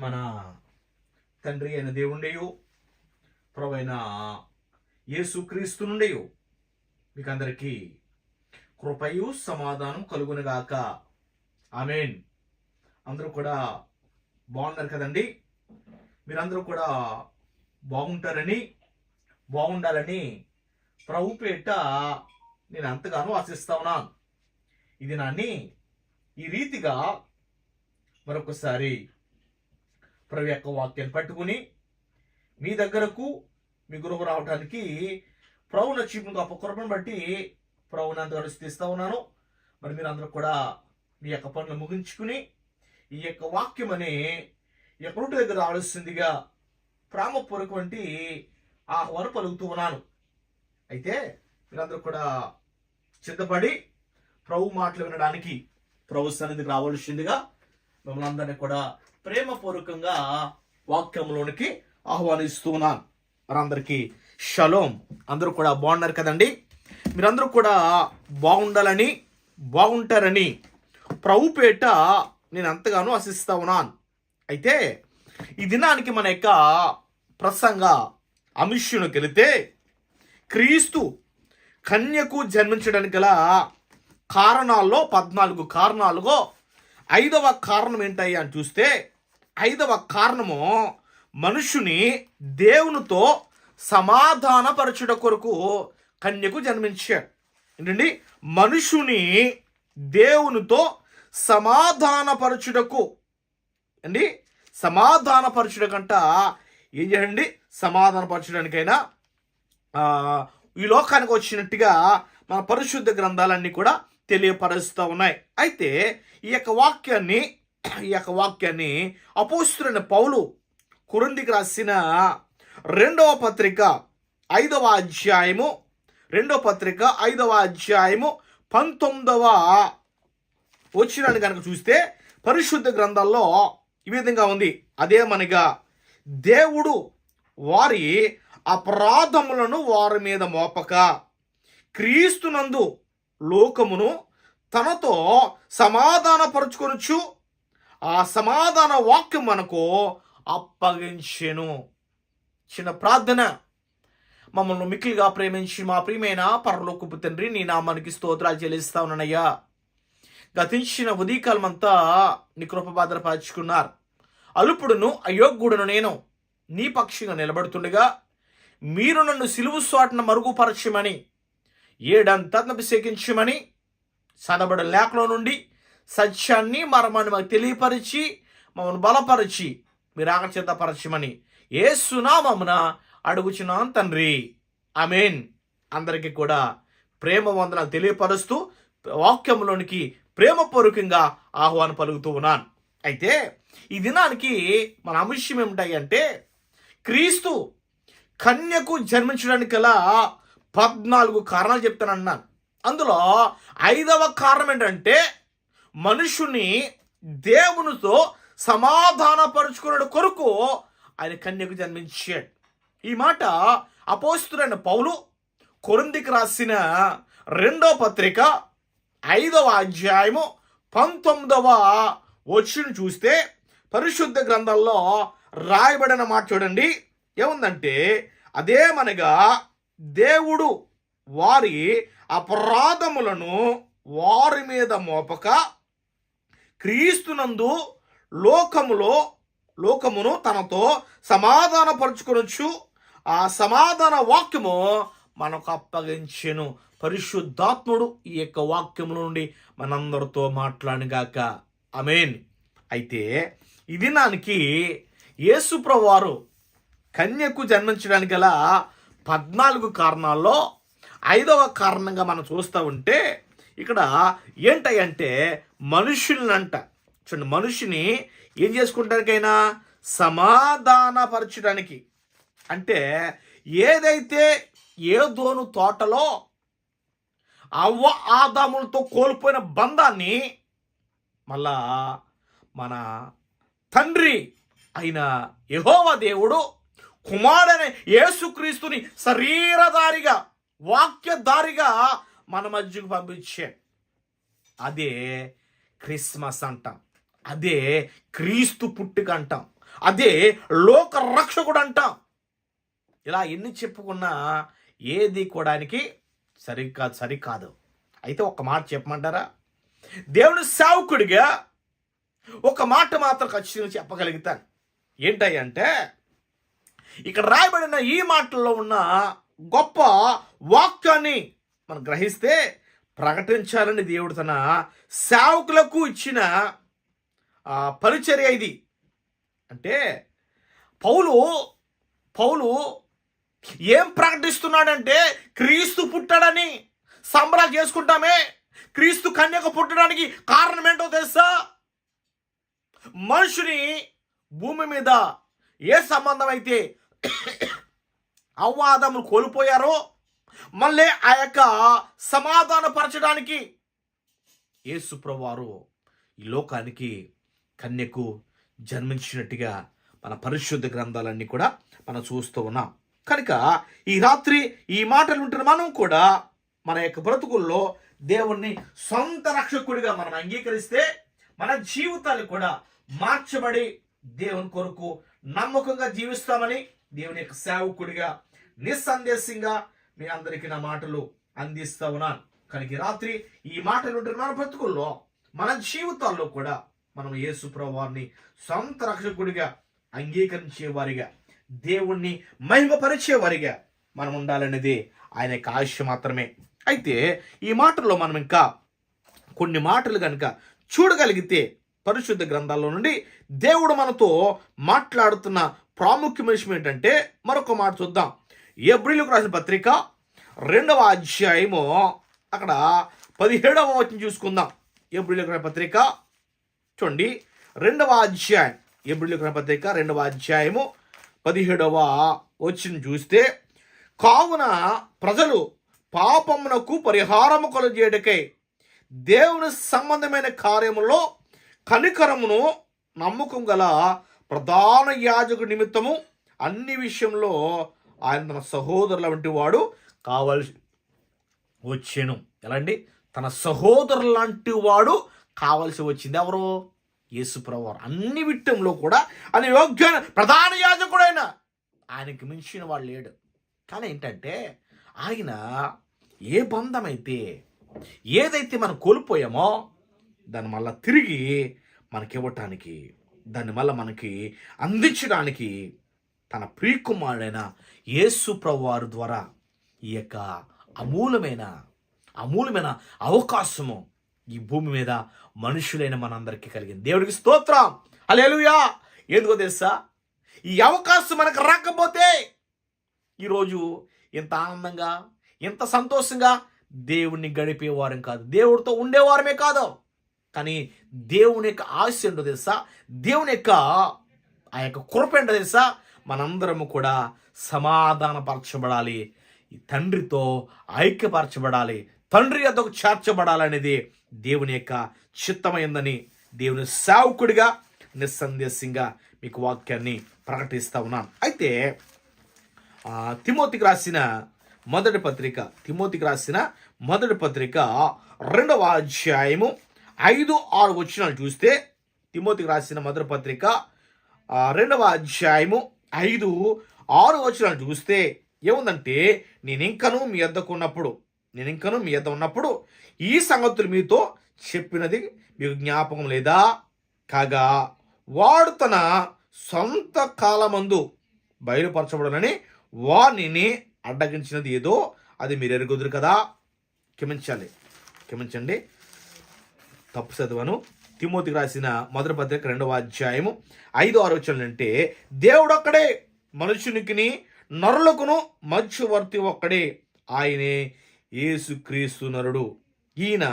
మన తండ్రి అయిన దేవుండేయో ప్రవైన యేసుక్రీస్తు నుండేయో. మీకు అందరికీ కృపయు సమాధానం కలుగునుగాక ఆమెన్. అందరూ కూడా బాగున్నారు కదండి? మీరందరూ కూడా బాగుంటారని బాగుండాలని ప్రభుపేట నేను అంతగానో ఆశిస్తా ఉన్నాను. ఇది నాన్ని ఈ రీతిగా మరొకసారి ప్రభు యొక్క వాక్యాన్ని పట్టుకుని మీ దగ్గరకు మీ గురువు రావడానికి ప్రభు నచ్చిన గొప్ప కృపను బట్టి ప్రభుని అంతగా స్థిస్తూ ఉన్నాను. మరి మీరు అందరూ కూడా మీ యొక్క పనులు ముగించుకుని ఈ యొక్క వాక్యం అనే ఈ దగ్గర రావాల్సిందిగా ప్రామపూర్వకమంటి ఆహ్వానం పలుకుతూ ఉన్నాను. అయితే మీరందరూ కూడా సిద్ధపడి ప్రభు మాటలు వినడానికి ప్రభు సన్నిధికి రావాల్సిందిగా మిమ్మల్ని అందరినీ కూడా ప్రేమపూర్వకంగా వాక్యంలోనికి ఆహ్వానిస్తూ ఉన్నాను మరందరికీ షలోం. అందరూ కూడా బాగున్నారు కదండి? మీరందరూ కూడా బాగుండాలని బాగుంటారని ప్రభుపేట నేను అంతగానో ఆశిస్తా ఉన్నాను. అయితే ఈ దినానికి మన యొక్క ప్రసంగ అంశంలోకి వెళితే క్రీస్తు కన్యకు జన్మించడానికి గల కారణాల్లో పద్నాలుగు కారణాలుగో ఐదవ కారణం ఏంటయ్యా అని చూస్తే ఐదవ కారణము మనుషుని దేవునితో సమాధానపరచుట కొరకు కన్యకు జన్మించాడు. ఏంటండి? మనుషుని దేవునితో సమాధానపరచుటకు. అండి సమాధానపరచుడకంట ఏం చేయండి? సమాధానపరచడానికైనా ఆ, ఈ లోకానికి వచ్చినట్టుగా మన పరిశుద్ధ గ్రంథాలన్నీ కూడా తెలియపరుస్తూ ఉన్నాయి. అయితే ఈ యొక్క వాక్యాన్ని ఈ యొక్క వాక్యాన్ని అపోస్తులైన పౌలు కురుందికి రాసిన రెండవ పత్రిక ఐదవ అధ్యాయము రెండవ పత్రిక ఐదవ అధ్యాయము పంతొమ్మిదవ వచ్చినాన్ని కనుక చూస్తే పరిశుద్ధ గ్రంథాల్లో ఈ విధంగా ఉంది. అదేమనగా దేవుడు వారి అపరాధములను వారి మీద మోపక క్రీస్తునందు లోకమును తనతో సమాధానపరుచుకొనొచ్చు ఆ సమాధాన వాక్యం మనకు అప్పగించెను. చిన్న ప్రార్థన. మమ్మల్ని మిక్కిలిగా ప్రేమించి మా ప్రియమైన పరలోకపు తండ్రి నీ నామానికి స్తోత్రాలు చెల్లిస్తా ఉన్నానయ్యా. గతించిన ఉదయకాలమంతా నీ కృప అలుపుడును అయోగ్యుడును నేను. నీ పక్షిగా నిలబడుతుండగా మీరు నన్ను సిలువు స్వాటన మరుగుపరచమని ఏడంతా అభిషేకించమని సదబడ లేఖలో నుండి సత్యాన్ని మర్మాన్ని మాకు తెలియపరిచి మమ్మల్ని బలపరిచి మీరు ఆకర్షితపరచమని ఏ సునామమున అడుగుచున్నాను తండ్రి. ఆమెన్. అందరికీ కూడా ప్రేమ వందనాలు తెలియపరుస్తూ వాక్యంలోనికి ప్రేమపూర్వకంగా ఆహ్వానం పలుకుతూ ఉన్నాను. అయితే ఈ దినానికి మన అంశం ఏమిటాయి క్రీస్తు కన్యకు జన్మించడానికి గల పద్నాలుగు కారణాలు చెప్తానన్నాను. అందులో ఐదవ కారణం ఏంటంటే మనుషుని దేవునితో సమాధానపరుచుకున్న కొరకు ఆయన కన్యకు జన్మించాడు. ఈ మాట అపోస్తుడైన పౌలు కొరిందికి రాసిన రెండో పత్రిక ఐదవ అధ్యాయము పంతొమ్మిదవ వచ్చిన చూస్తే పరిశుద్ధ గ్రంథాల్లో రాయబడిన మాట చూడండి. ఏముందంటే అదేమనగా దేవుడు వారి అపరాధములను వారి మీద మోపక క్రీస్తునందు లోకములో లోకమును తనతో సమాధానపరుచుకొనొచ్చు ఆ సమాధాన వాక్యము మనకు అప్పగించెను. పరిశుద్ధాత్ముడు ఈ యొక్క వాక్యము నుండి మనందరితో మాట్లాడిగాక అమేన్ అయితే ఈ దినానికి యేసుప్రవారు కన్యకు జన్మించడానికి గల పద్నాలుగు కారణాల్లో ఐదవ కారణంగా మనం చూస్తూ ఉంటే ఇక్కడ ఏంటంటే మనుషులనంట. చూడండి మనిషిని ఏం చేసుకుంటానికైనా సమాధానపరచడానికి. అంటే ఏదైతే ఏదోను తోటలో అవ్వ ఆదాములతో కోల్పోయిన బంధాన్ని మళ్ళా మన తండ్రి అయిన యహోవ దేవుడు కుమారుడైన యేసుక్రీస్తుని శరీరధారిగా వాక్యధారిగా మన మధ్యకు పంపించే. అదే క్రిస్మస్ అంటాం. అదే క్రీస్తు పుట్టుక అంటాం. అదే లోక రక్షకుడు అంటాం. ఇలా ఎన్ని చెప్పుకున్నా ఏది కూడానికి సరికాదు సరికాదు. అయితే ఒక మాట చెప్పమంటారా? దేవుని సేవకుడిగా ఒక మాట మాత్రం ఖచ్చితంగా చెప్పగలుగుతాను. ఏంటంటే ఇక్కడ రాయబడిన ఈ మాటల్లో ఉన్న గొప్ప వాక్యాన్ని మనం గ్రహిస్తే ప్రకటించాలని దేవుడు తన సేవకులకు ఇచ్చిన పరిచర్య ఇది. అంటే పౌలు పౌలు ఏం ప్రకటిస్తున్నాడంటే క్రీస్తు పుట్టాడని సంబరాలు చేసుకుంటామే. క్రీస్తు కన్యక పుట్టడానికి కారణం ఏంటో తెలుసా? మనుషుని భూమి మీద ఏ సంబంధం అయితే అవ్వాదములు కోల్పోయారో మళ్ళీ ఆ యొక్క సమాధానపరచడానికి యేసుప్రవారు ఈ లోకానికి కన్యకు జన్మించినట్టుగా మన పరిశుద్ధ గ్రంథాలన్నీ కూడా మనం చూస్తూ ఉన్నాం. కనుక ఈ రాత్రి ఈ మాటలు ఉంటున్న మనం కూడా మన యొక్క బ్రతుకుల్లో దేవుణ్ణి సొంత రక్షకుడిగా మనం అంగీకరిస్తే మన జీవితాలు కూడా మార్చబడి దేవుని కొరకు నమ్మకంగా జీవిస్తామని దేవుని యొక్క సేవకుడిగా నిస్సందేశంగా మీ అందరికీ నా మాటలు అందిస్తా ఉన్నాను. కనుక రాత్రి ఈ మాటలు మన బ్రతుకుల్లో మన జీవితాల్లో కూడా మనం యేసు ప్రభువారిని సొంత రక్షకుడిగా అంగీకరించే వారిగా దేవుణ్ణి మహిమపరిచే వారిగా మనం ఉండాలనేది ఆయన యొక్క ఆశ మాత్రమే. అయితే ఈ మాటల్లో మనం ఇంకా కొన్ని మాటలు కనుక చూడగలిగితే పరిశుద్ధ గ్రంథాల్లో నుండి దేవుడు మనతో మాట్లాడుతున్న ప్రాముఖ్య విషయం ఏంటంటే మరొక మాట చూద్దాం. ఏప్రిల్కు రాసిన పత్రిక రెండవ అధ్యాయము. అక్కడ పదిహేడవ వచనం చూసుకుందాం. ఏప్రిల్కు రాసిన పత్రిక. చూడండి. రెండవ అధ్యాయం. ఏప్రిల్కు రాసిన పత్రిక రెండవ అధ్యాయము పదిహేడవ వచ్చిన చూస్తే కావున ప్రజలు పాపమునకు పరిహారము కొలజేయటకై దేవుని సంబంధమైన కార్యములో కనికరమును నమ్మకం గల ప్రధాన యాజకు నిమిత్తము అన్ని విషయంలో ఆయన తన సహోదరుల వంటి వాడు కావలసి వచ్చాను. ఎలా అండి తన సహోదరు లాంటి వాడు కావలసి వచ్చింది. ఎవరు? యేసుప్రవారు అన్ని విట్టంలో కూడా అని యోగ్యమైన ప్రధాన యాజకుడైన ఆయనకి మించిన వాడు లేడు. కానీ ఏంటంటే ఆయన ఏ బంధమైతే ఏదైతే మనం కోల్పోయామో దాన్ని మళ్ళీ తిరిగి మనకి ఇవ్వటానికి దాన్ని మళ్ళీ మనకి అందించడానికి తన ప్రియకుమారుడైన యేసు ప్రభు ద్వారా ఈ యొక్క అమూలమైన అమూలమైన అవకాశము ఈ భూమి మీద మనుషులైన మనందరికీ కలిగింది. దేవుడికి స్తోత్రం. హల్లెలూయా. ఎందుకో తెలుసా? ఈ అవకాశం మనకు రాకపోతే ఈరోజు ఇంత ఆనందంగా ఇంత సంతోషంగా దేవుణ్ణి గడిపేవారం కాదు. దేవుడితో ఉండేవారమే కాదు. కానీ దేవుని యొక్క ఆశ ఏంటో తెలుసా? దేవుని యొక్క ఆ యొక్క కృప ఏంటో తెలుసా? మనందరము కూడా సమాధానపరచబడాలి. తండ్రితో ఐక్యపరచబడాలి. తండ్రి అదొక చేర్చబడాలనేది దేవుని యొక్క చిత్తమైందని దేవుని సేవకుడిగా నిస్సందేశంగా మీకు వాక్యాన్ని ప్రకటిస్తా ఉన్నాను. అయితే తిమోతికి రాసిన మొదటి పత్రిక తిమోతికి రాసిన మొదటి పత్రిక రెండవ అధ్యాయము ఐదు ఆరు వచ్చినాలు చూస్తే తిమోతికి రాసిన మొదటి పత్రిక రెండవ అధ్యాయము ఐదు ఆరు వచనాలు చూస్తే ఏముందంటే నేను ఇంకను మీ వద్దకు ఉన్నప్పుడు నేను ఇంకను మీ వద్ద ఉన్నప్పుడు ఈ సంగతులు మీతో చెప్పినది మీకు జ్ఞాపకం లేదా? కాగా వాడు తన సొంత కాలమందు బయలుపరచబడనని వాణిని అడ్డగించినది ఏదో అది మీరు ఎరుగుదురు కదా? క్షమించాలి క్షమించండి. తప్పు చదివాను. తిమోతికి రాసిన మొదటి పత్రిక రెండవ అధ్యాయము ఐదు ఆలోచనలు అంటే దేవుడు ఒక్కడే నరులకును మధ్యవర్తి ఒక్కడే. ఆయనే యేసుక్రీస్తు నరుడు. ఈయన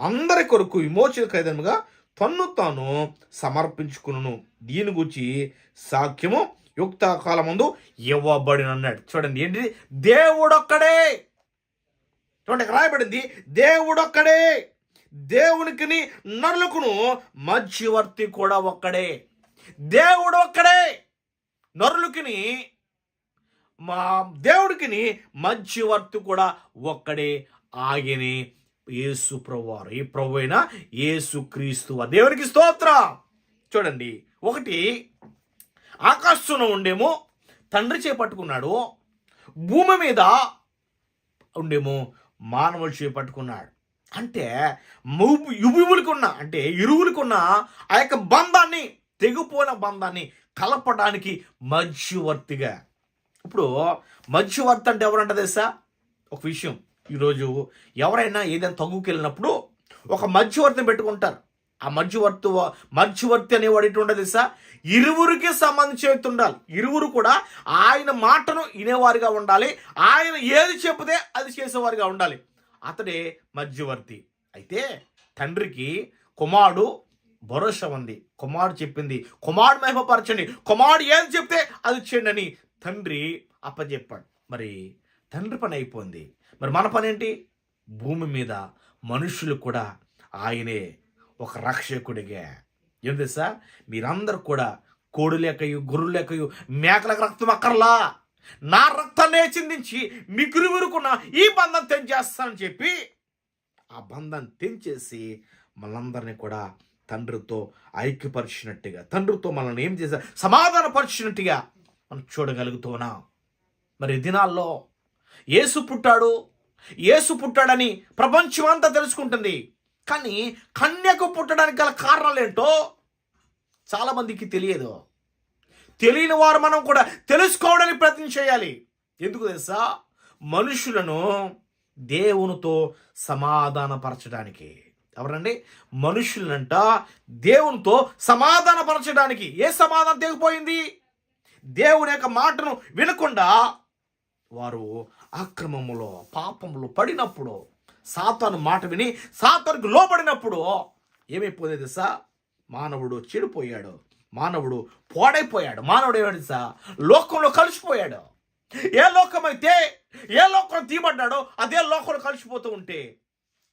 అందరి కొరకు విమోచన ఖైదముగా తన్ను తాను సమర్పించుకును దీని గురించి సాక్ష్యము యుక్త కాలమందు ఇవ్వబడిన అన్నాడు చూడండి ఏంటి దేవుడొక్కడే. చూడండి రాయబడింది దేవుడొక్కడే. దేవునికిని నరులకును మధ్యవర్తి కూడా ఒక్కడే. దేవుడు ఒక్కడే. నరులకిని మా దేవుడికిని మధ్యవర్తి కూడా ఒక్కడే. ఆయనే యేసు ప్రభువారు. ఈ ప్రభు అయిన యేసు క్రీస్తు దేవునికి స్తోత్ర. చూడండి ఒకటి ఆకాశంలో ఉండేమో తండ్రి చేపట్టుకున్నాడు. భూమి మీద ఉండేమో మానవులు చేపట్టుకున్నాడు. అంటే ము- యువులకున్న అంటే ఇరువులకున్న ఆ యొక్క బంధాన్ని తెగిపోయిన బంధాన్ని కలపడానికి మధ్యవర్తిగా. ఇప్పుడు మధ్యవర్తి అంటే ఎవరంట తెలుసా? ఒక విషయం. ఈరోజు ఎవరైనా ఏదైనా తగ్గుకెళ్ళినప్పుడు ఒక మధ్యవర్తిని పెట్టుకుంటారు. ఆ మధ్యవర్తి మధ్యవర్తి అనేవాడు ఎటు ఉండదు తెలుసా? ఇరువురికి సంబంధించి వ్యక్తి ఉండాలి. ఇరువురు కూడా ఆయన మాటను వినేవారుగా ఉండాలి. ఆయన ఏది చెబితే అది చేసేవారుగా ఉండాలి. అతడే మధ్యవర్తి. అయితే తండ్రికి కుమారుడు భరోసా ఉంది. కుమారుడు చెప్పింది కుమారుడు మహిమపరచండి. కుమారుడు ఏది చెప్తే అది చేయండి అని తండ్రి అప్పచెప్పాడు మరి తండ్రి పని అయిపోయింది. మరి మన పని ఏంటి? భూమి మీద మనుషులు కూడా ఆయనే ఒక రక్షకుడిగా. ఏం తెలుసా? మీరందరూ కూడా కోడి లేకయు గొర్రెలు లేకయు మేకలకు రక్తం అక్కర్లా. నా రక్తాన్నే చిందించి మీ గురువురుకున్న ఈ బంధం తెంచేస్తానని చెప్పి ఆ బంధం తెంచేసి మనందరినీ కూడా తండ్రితో ఐక్యపరిచినట్టుగా తండ్రితో మనల్ని ఏం చేశా సమాధానపరిచినట్టుగా మనం చూడగలుగుతున్నాం మరి దినాల్లో ఏసు పుట్టాడు. ఏసు పుట్టాడని ప్రపంచం అంతా తెలుసుకుంటుంది. కానీ కన్యకు పుట్టడానికి గల కారణాలు ఏంటో చాలామందికి తెలియదు. తెలియని వారు మనం కూడా తెలుసుకోవడానికి ప్రయత్నం చేయాలి. ఎందుకు తెలుసా? మనుషులను దేవునితో సమాధానపరచడానికి. ఎవరండి? మనుషులనంట దేవునితో సమాధానపరచడానికి. ఏ సమాధానం తెగిపోయింది? దేవుని యొక్క మాటను వినకుండా వారు అక్రమములో పాపములో పడినప్పుడు సాతాను మాట విని సాతానికి లోబడినప్పుడు ఏమైపోయింది తెలుసా? మానవుడు చెడిపోయాడు. మానవుడు పోడైపోయాడు. మానవుడు ఏమైంది లోకంలో కలిసిపోయాడు. ఏ లోకమైతే ఏ లోకం తీయబడ్డాడో అదే లోకంలో కలిసిపోతూ ఉంటే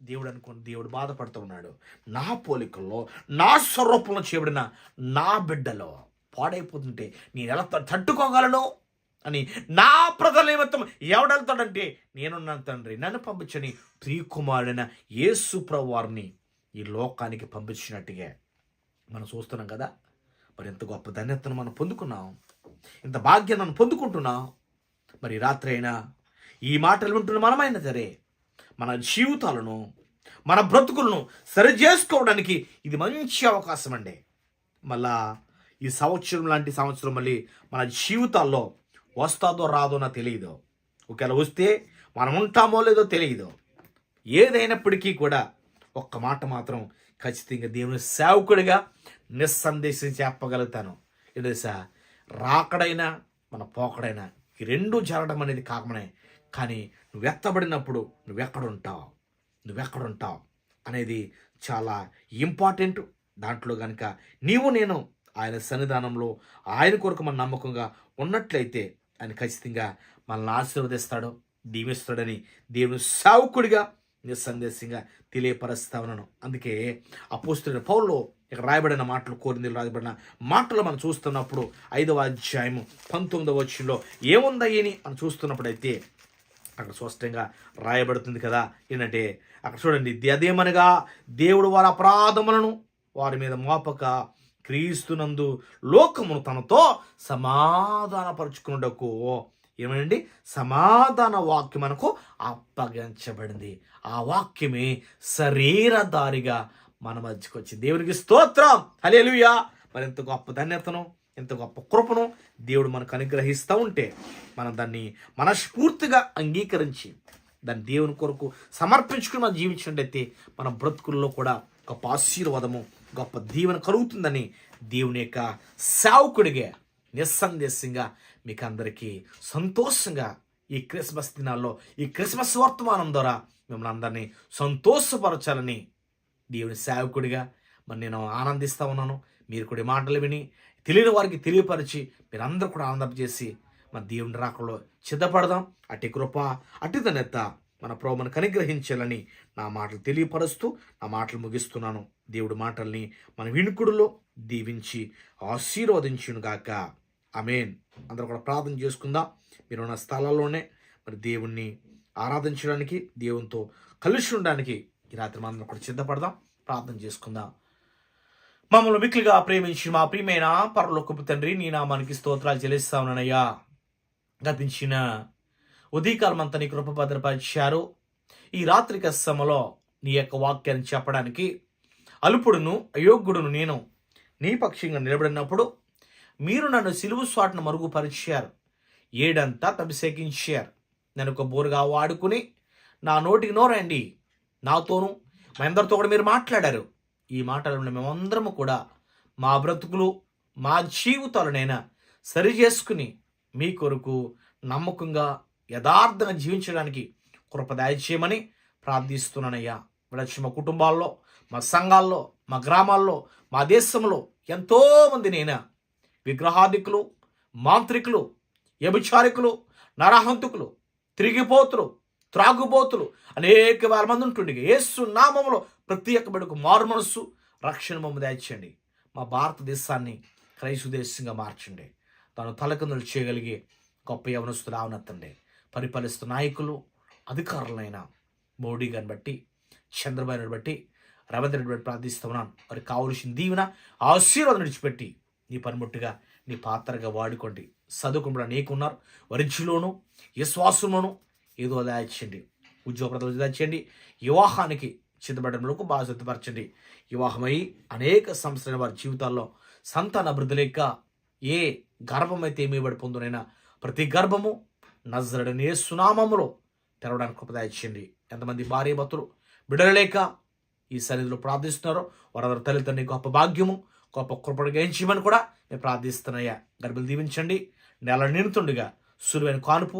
దేవుడు అనుకుని దేవుడు బాధపడుతూ ఉన్నాడు. నా పోలికల్లో నా స్వరూపంలో చేయబడిన నా బిడ్డలో పాడైపోతుంటే నేను ఎలా తట్టుకోగలను? అని నా ప్రజల నిమిత్తం ఎవడెళ్తాడంటే నేనున్నాను తండ్రి నన్ను పంపించని ప్రియకుమారుడైన యేసు వారిని ఈ లోకానికి పంపించినట్టుగా మనం చూస్తున్నాం కదా. మరి ఎంత గొప్ప ధన్యతను మనం పొందుకున్నాం? ఇంత భాగ్యం మనం పొందుకుంటున్నాం? మరి రాత్రైనా రాత్రి అయినా ఈ మాటలు వింటున్న మనమైనా సరే మన జీవితాలను మన బ్రతుకులను సరి చేసుకోవడానికి ఇది మంచి అవకాశం అండి. మళ్ళా ఈ సంవత్సరం లాంటి సంవత్సరం మళ్ళీ మన జీవితాల్లో వస్తాదో రాదో నాకు తెలియదు. ఒకవేళ వస్తే మనం ఉంటామో లేదో తెలియదు. ఏదైనప్పటికీ కూడా ఒక్క మాట మాత్రం ఖచ్చితంగా దేవుని సేవకుడిగా నిస్సందేశం చెప్పగలుగుతాను. తెలుసా రాకడైనా మన పోకడైనా ఈ రెండు జరగడం అనేది కామనే. కానీ నువ్వు ఎత్తబడినప్పుడు నువ్వెక్కడుంటావు నువ్వెక్కడుంటావు అనేది చాలా ఇంపార్టెంట్. దాంట్లో కనుక నీవు నేను ఆయన సన్నిధానంలో ఆయన కొరకు మన నమ్మకంగా ఉన్నట్లయితే ఆయన ఖచ్చితంగా మనల్ని ఆశీర్వదిస్తాడు దీవిస్తాడని దేవుని సావుకుడిగా నిస్సందేశంగా తెలియపరుస్తా ఉన్నాను. అందుకే అపోస్తున్న పౌరులో ఇక్కడ రాయబడిన మాటలు కోరింది రాయబడిన మాటలు మనం చూస్తున్నప్పుడు ఐదవ అధ్యాయము పంతొమ్మిదవ వచ్చిలో ఏముందయ్యని మనం చూస్తున్నప్పుడైతే అక్కడ స్పష్టంగా రాయబడుతుంది కదా. ఏంటంటే అక్కడ చూడండి అదేమనగా దేవుడు వారి అపరాధములను వారి మీద మోపక క్రీస్తునందు లోకమును తనతో సమాధానపరుచుకున్నటకు ఏమండి సమాధాన వాక్యం మనకు అప్పగించబడింది. ఆ వాక్యమే శరీరధారిగా మన మధ్యకి వచ్చింది దేవునికి స్తోత్రం. హల్లెలూయా. మరి ఎంత గొప్ప ధన్యతను ఎంత గొప్ప కృపను దేవుడు మనకు అనుగ్రహిస్తూ ఉంటే మనం దాన్ని మనస్ఫూర్తిగా అంగీకరించి దాన్ని దేవుని కొరకు సమర్పించుకుని మనం జీవించినట్టయితే మన బ్రతుకుల్లో కూడా గొప్ప ఆశీర్వాదము గొప్ప దీవెన కలుగుతుందని దేవుని యొక్క సావుకుడిగా నిస్సందేశంగా మీకు అందరికీ సంతోషంగా ఈ క్రిస్మస్ దినాల్లో ఈ క్రిస్మస్ వర్తమానం ద్వారా మిమ్మల్ని అందరినీ సంతోషపరచాలని దేవుని సేవకుడిగా మరి నేను ఆనందిస్తా ఉన్నాను. మీరు కూడా మాటలు విని తెలియని వారికి తెలియపరిచి మీరందరూ కూడా ఆనందపజేసి మన దేవుని రాకలో సిద్ధపడదాం. అట్టి కృప అట్టి ధన్యత మన ప్రోమను కనిగ్రహించాలని నా మాటలు తెలియపరుస్తూ నా మాటలు ముగిస్తున్నాను. దేవుడి మాటల్ని మన వినుకుడులో దీవించి ఆశీర్వదించునుగాక అమేన్ అందరూ కూడా ప్రార్థన చేసుకుందాం. మీరు ఉన్న స్థలాల్లోనే మరి దేవుణ్ణి ఆరాధించడానికి దేవునితో కలిసి ఉండడానికి ఈ రాత్రి మనం కూడా సిద్ధపడదాం ప్రార్థన చేసుకుందాం. మమ్మల్ని మిక్కిలిగా ప్రేమించి మా ప్రియమైన పరలోకపు తండ్రి నీ నామానికి స్తోత్రాలు చెల్లిస్తా గతించిన ఉదయకాలం అంతా నీ కృప భద్రపరిచారు. ఈ రాత్రి సమలో నీ యొక్క వాక్యాన్ని చెప్పడానికి అల్పుడును అయోగ్యుడును నేను నీ పక్షంగా నిలబడినప్పుడు మీరు నన్ను సిలువు స్వాట్ను మరుగుపరిచారు. ఏడంతా అభిషేకించారు. నేను ఒక బోరుగా వాడుకుని నా నోటికి నోరండి. నాతోనూ మా అందరితో కూడా మీరు మాట్లాడారు. ఈ మాటలను మేమందరము కూడా మా బ్రతుకులు మా జీవితాలనైనా సరి చేసుకుని మీ కొరకు నమ్మకంగా యథార్థంగా జీవించడానికి కృప చేయమని ప్రార్థిస్తున్నానయ్యా. విడచి మా కుటుంబాల్లో మా సంఘాల్లో మా గ్రామాల్లో మా దేశంలో ఎంతోమంది నైనా విగ్రహాదికులు మాంత్రికులు వ్యభిచారికులు నరహంతుకులు తిరిగిపోతులు త్రాగుబోతులు. అనేక వేల మంది ఉంటుండే యేసు నామంలో ప్రతి ఒక్క బిడ్డకు మారు మనస్సు రక్షణ మమ్మ దాచండి మా భారతదేశాన్ని క్రైస్తు దేశంగా మార్చండి. తాను తలకందులు చేయగలిగే గొప్ప యవనస్తులు ఆవనెత్తండి పరిపాలిస్తున్న నాయకులు అధికారులైన మోడీ గారిని బట్టి చంద్రబాబు నాయుడు బట్టి రవీంద్ర రెడ్డి బట్టి ప్రార్థిస్తున్నాను వారికి కావలసిన దీవెన ఆశీర్వాదం విడిచిపెట్టి నీ పనిముట్టుగా నీ పాత్రగా వాడుకోండి. చదువుకుండా నీకున్నారు వరించిలోను విశ్వాసంలోను ఏదో దాచండి ఉద్యోగ ప్రదర్శన దాచండి వివాహానికి సిద్ధపడడంలోకి బాగా సిద్ధపరచండి. వివాహమై అనేక సంవత్సరాల వారి జీవితాల్లో సంతాన అభివృద్ధి లేక ఏ గర్భమైతే ఏమీ పడిపోందునైనా ప్రతి గర్భము నజరడని సునామములో తెరవడానికి ఉపదాయించండి ఎంతమంది భార్య భర్తలు బిడలేక ఈ సన్నిధిలో ప్రార్థిస్తున్నారో వారందరి తల్లిదండ్రి గొప్ప భాగ్యము గొప్ప కృపడు గయించమని కూడా నేను ప్రార్థిస్తున్నాయా గర్భలు దీవించండి. నెల నిండుతుండగా సులువైన కానుపు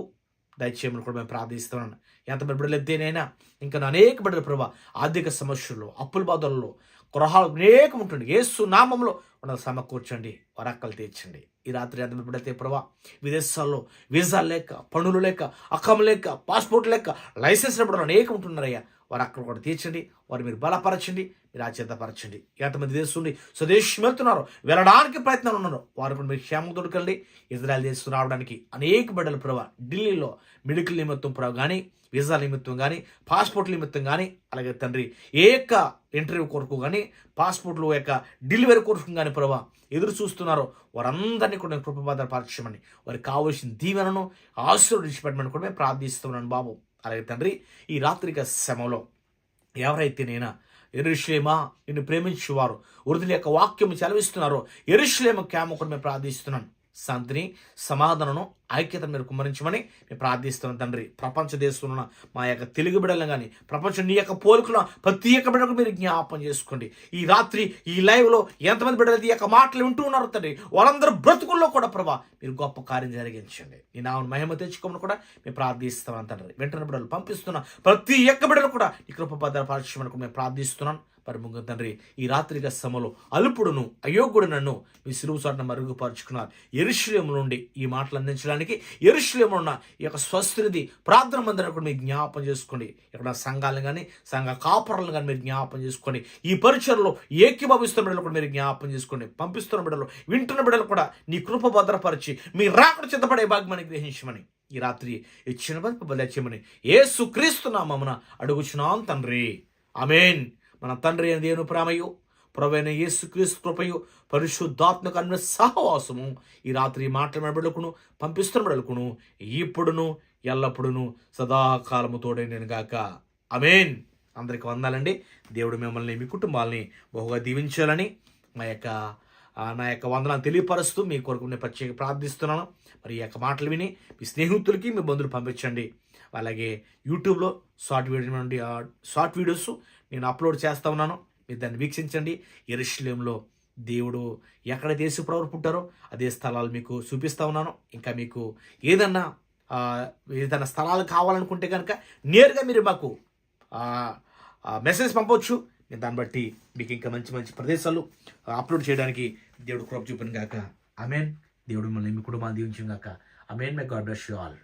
దయచేయమని కూడా మేము ప్రార్థిస్తున్నాను ఎంత బిడ్డలు ఎత్తేనైనా ఇంకా అనేక బిడ్డల ప్రభా ఆర్థిక సమస్యల్లో అప్పుల బాధల్లో గృహాలు అనేకం ఉంటుంది ఏసు నామంలో ఉన్నది సమకూర్చండి వరక్కలు తీర్చండి. ఈ రాత్రి ఎంత బిడ్డతే ప్రభా విదేశాల్లో వీసా లేక పనులు లేక అక్కం లేక పాస్పోర్ట్ లేక లైసెన్స్ బిడ్డలు అనేకం ఉంటున్నారయ్యా. వారు అక్కడ కూడా తీర్చండి వారు మీరు బలపరచండి మీరు ఆచేతపరచండి ఎంతమంది దేశండి స్వదేశం వెళ్తున్నారు వెళ్ళడానికి ప్రయత్నాలు ఉన్నారు. వారు కూడా మీరు క్షేమం దొరకండి ఇజ్రాయల్ దేశం రావడానికి అనేక బిడ్డలు ప్రభావ ఢిల్లీలో మెడికల్ నిమిత్తం ప్రభావ కానీ వీసా నిమిత్తం కానీ పాస్పోర్ట్ నిమిత్తం కానీ అలాగే తండ్రి ఏ యొక్క ఇంటర్వ్యూ కొరకు కానీ పాస్పోర్ట్లు యొక్క డెలివరీ కొరకు కానీ ప్రభావ ఎదురు చూస్తున్నారో. వారందరినీ కూడా నేను కృపభద్రపరచమని వారికి కావలసిన దీవెనను ఆశీర్వదించబడమని కూడా మేము ప్రార్థిస్తున్నాను బాబు. అలాగే తండ్రి ఈ రాత్రిక శ్రమలో ఎవరైతే నేనా ఎరుషులేమా నిన్ను ప్రేమించేవారు వృద్ధుల యొక్క వాక్యం చలవిస్తున్నారో ఎరుషులేమ క్యామ మేము ప్రార్థిస్తున్నాను శాంతిని సమాధానను ఐక్యతను మీరు కుమ్మరించమని మేము ప్రార్థిస్తున్నాం తండ్రి. ప్రపంచ దేశంలో మా యొక్క తెలుగు బిడ్డలను కానీ ప్రపంచం నీ యొక్క పోలికలో ప్రతి ఒక్క బిడ్డకు మీరు జ్ఞాపం చేసుకోండి. ఈ రాత్రి ఈ లైవ్లో ఎంతమంది బిడ్డలు ఈ యొక్క మాటలు వింటూ ఉన్నారు తండ్రి? వాళ్ళందరూ బ్రతుకుల్లో కూడా ప్రభా మీరు గొప్ప కార్యం జరిగించండి. నీ నామను మహిమ తెచ్చుకోమని కూడా మేము ప్రార్థిస్తున్నాం తండ్రి. వెంటనే బిడ్డలు పంపిస్తున్న ప్రతి ఒక్క బిడ్డలు కూడా ఈ కృప భద్రపరచమని మేము ప్రార్థిస్తున్నాం. మరి తండ్రి ఈ రాత్రిక సమలో అల్పుడును అయోగ్యుడు నన్ను మీ సులువు చాటున మరుగుపరుచుకున్నారు. ఎరుశ్లేము నుండి ఈ మాటలు అందించడానికి ఎరుశ్లేము ఉన్న ఈ యొక్క స్వస్థితి ప్రార్థన మందిరం కూడా మీరు జ్ఞాపం చేసుకోండి. ఇక్కడ సంఘాలను కానీ సంఘ కాపురాలను కానీ మీరు జ్ఞాపం చేసుకోండి. ఈ పరిచయలో ఏకీభవిస్తున్న బిడ్డలు కూడా మీరు జ్ఞాపం చేసుకోండి. పంపిస్తున్న బిడ్డలు వింటున్న బిడ్డలు కూడా నీ కృప భద్రపరిచి మీ రాకడ చిత్తపడే భాగ్యాన్ని గ్రహించమని ఈ రాత్రి ఇచ్చిన బలచమని ఏసు క్రీస్తునామమున అడుగుచున్నాం తండ్రి. అమేన్ మన తండ్రి అయిన దేవుని ప్రేమయు ప్రవైన యేసుక్రీస్తు కృపయు పరిశుద్ధాత్మక అన్న సహవాసము ఈ రాత్రి మాట్లాడిన బిడ్డకును పంపిస్తున్న బిడ్డలకును ఇప్పుడును ఎల్లప్పుడును సదాకాలము తోడే నేను గాక. అమేన్ అందరికి వందాలండి. దేవుడు మిమ్మల్ని మీ కుటుంబాలని బహుగా దీవించాలని మా యొక్క నా యొక్క వందనాలు తెలియపరుస్తూ మీ కొరకు నేను ప్రత్యేక ప్రార్థిస్తున్నాను. మరి ఈ యొక్క మాటలు విని మీ స్నేహితులకి మీ బంధువులు పంపించండి. అలాగే యూట్యూబ్లో షార్ట్ వీడియో నుండి షార్ట్ వీడియోస్ నేను అప్లోడ్ చేస్తా ఉన్నాను. మీరు దాన్ని వీక్షించండి. ఎరుషులేంలో దేవుడు ఎక్కడ దేశ ప్రవర్ పుట్టారో అదే స్థలాలు మీకు చూపిస్తా ఉన్నాను. ఇంకా మీకు ఏదన్నా ఏదైనా స్థలాలు కావాలనుకుంటే కనుక నేరుగా మీరు మాకు మెసేజ్ పంపవచ్చు నేను దాన్ని బట్టి మీకు ఇంకా మంచి మంచి ప్రదేశాలు అప్లోడ్ చేయడానికి దేవుడు కృప చూపిన గాక. అమేన్ దేవుడు మిమ్మల్ని మీ కుటుంబాన్ని దీవించిన గాక. Amen my God bless you all